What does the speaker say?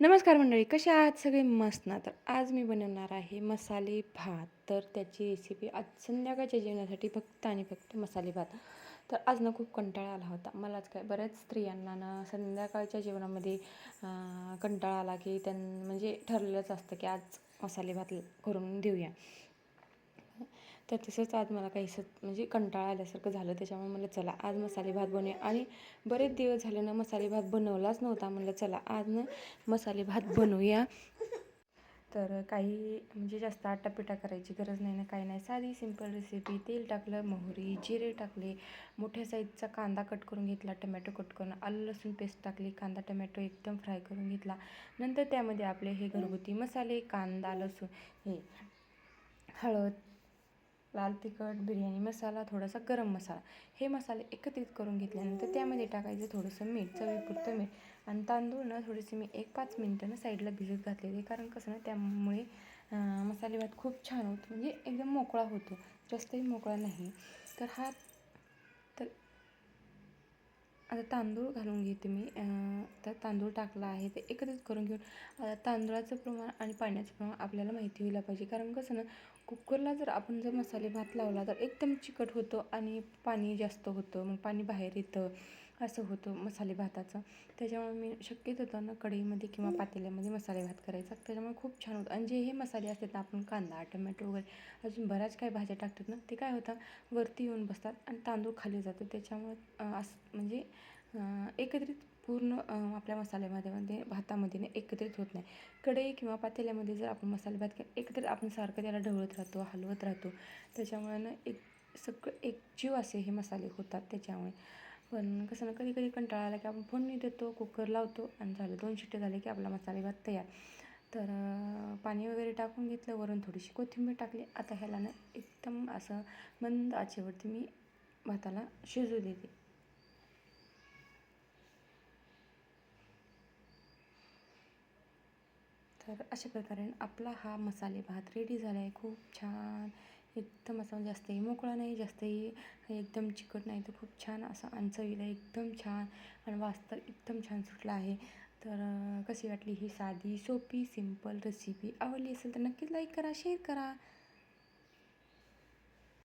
नमस्कार मंडळी कसे आहात? सगळे मस्त ना? तर आज मी बनवणार आहे मसाले भात. तर त्याची रेसिपी आज संध्याकाळच्या जेवणासाठी फक्त आणि फक्त मसाले भात. तर आज ना खूप कंटाळा आला होता. मलाच काय बऱ्याच स्त्रियांना ना संध्याकाळच्या जेवणामध्ये कंटाळा आला की त्यां म्हणजे ठरलेलंच असतं की आज मसाले भात करून देऊया. तर तसंच आज मला काही म्हणजे कंटाळा आल्यासारखं झालं त्याच्यामुळे म्हणलं चला आज मसाले भात बनवूया. आणि बरेच दिवस झाले ना मसाले भात बनवलाच नव्हता म्हणलं चला आज ना मसाले भात बनवूया. तर काही म्हणजे जास्त आटापिटा करायची गरज नाही ना काही नाही. साधी सिंपल रेसिपी तेल टाकलं मोहरी जिरे टाकले मोठ्या साईजचा कांदा कट करून घेतला टमॅटो कट करून आलं लसूण पेस्ट टाकली कांदा टमॅटो एकदम फ्राय करून घेतला. नंतर त्यामध्ये आपले हे घरगुती मसाले कांदा लसूण हे हळद लाल तिखट बिर्याणी मसाला थोडासा गरम मसाला. हे मसाले एकत्रित करून घेतल्यानंतर त्यामध्ये टाकायचं थोडंसं मीठ चवीपुरतं मीठ आणि तांदूळ ना थोडेसे मी एक पाच मिनटानं साईडला भिजत घातलेले. कारण कसं ना त्यामुळे मसाले भात खूप छान होतो. म्हणजे एकदम मोकळा होतो. जास्तही मोकळा नाही. तर हा आता तांदूळ घालून घेते मी. तर तांदूळ टाकला आहे. ते एकत्रित करून घेऊन आता प्रमाण आणि पाण्याचं प्रमाण आपल्याला माहिती व्हायला पाहिजे. कारण कसं ना कुकरला जर आपण जर मसाले भात लावला तर एकदम चिकट होतं आणि पाणी जास्त होतं. मग पाणी बाहेर येतं. असं होतं मसाले भाताचं त्याच्यामुळे मी शक्यतो होतं ना कढईमध्ये किंवा पातेल्यामध्ये मसाले भात करायचा. त्याच्यामुळे खूप छान होतं. आणि जे हे मसाले असतात ना आपण कांदा टमॅटो वगैरे अजून बऱ्याच काही भाज्या टाकतात ना ते काय होतं वरती येऊन बसतात आणि तांदूळ खाली जातो त्याच्यामुळे असं म्हणजे एकत्रित पूर्ण आपल्या मसाल्यामध्ये मध्ये भातामध्ये ना एकत्रित होत नाही. कढई किंवा पातेल्यामध्ये जर आपण मसाले भात एकत्रित आपण सारखं त्याला ढवळत राहतो हलवत राहतो. त्याच्यामुळे ना एक सगळं एकजीव असे हे मसाले होतात त्याच्यामुळे. पण कसं ना कधी कधी कंटाळा आला की आपण फोडणी देतो कुकर लावतो आणि झालं दोन शिट्टे झाले की आपला मसाले भात तयार. तर पाणी वगैरे टाकून घेतलं वरून थोडीशी कोथिंबीर टाकली. आता ह्याला ना एकदम असं मंद आचेवरती मी भाताला शिजू देते. तर अशा प्रकारे आपला हा मसाले भात रेडी झाला आहे खूप छान. एकदम असा म्हणजे जास्तही मोकळा नाही जास्तही एकदम चिकट नाही. तर खूप छान असा आणि चवीला एकदम छान आणि वास एकदम छान सुटला आहे. तर कशी वाटली ही साधी सोपी सिंपल रेसिपी आवडली असेल तर नक्कीच लाईक करा शेअर करा.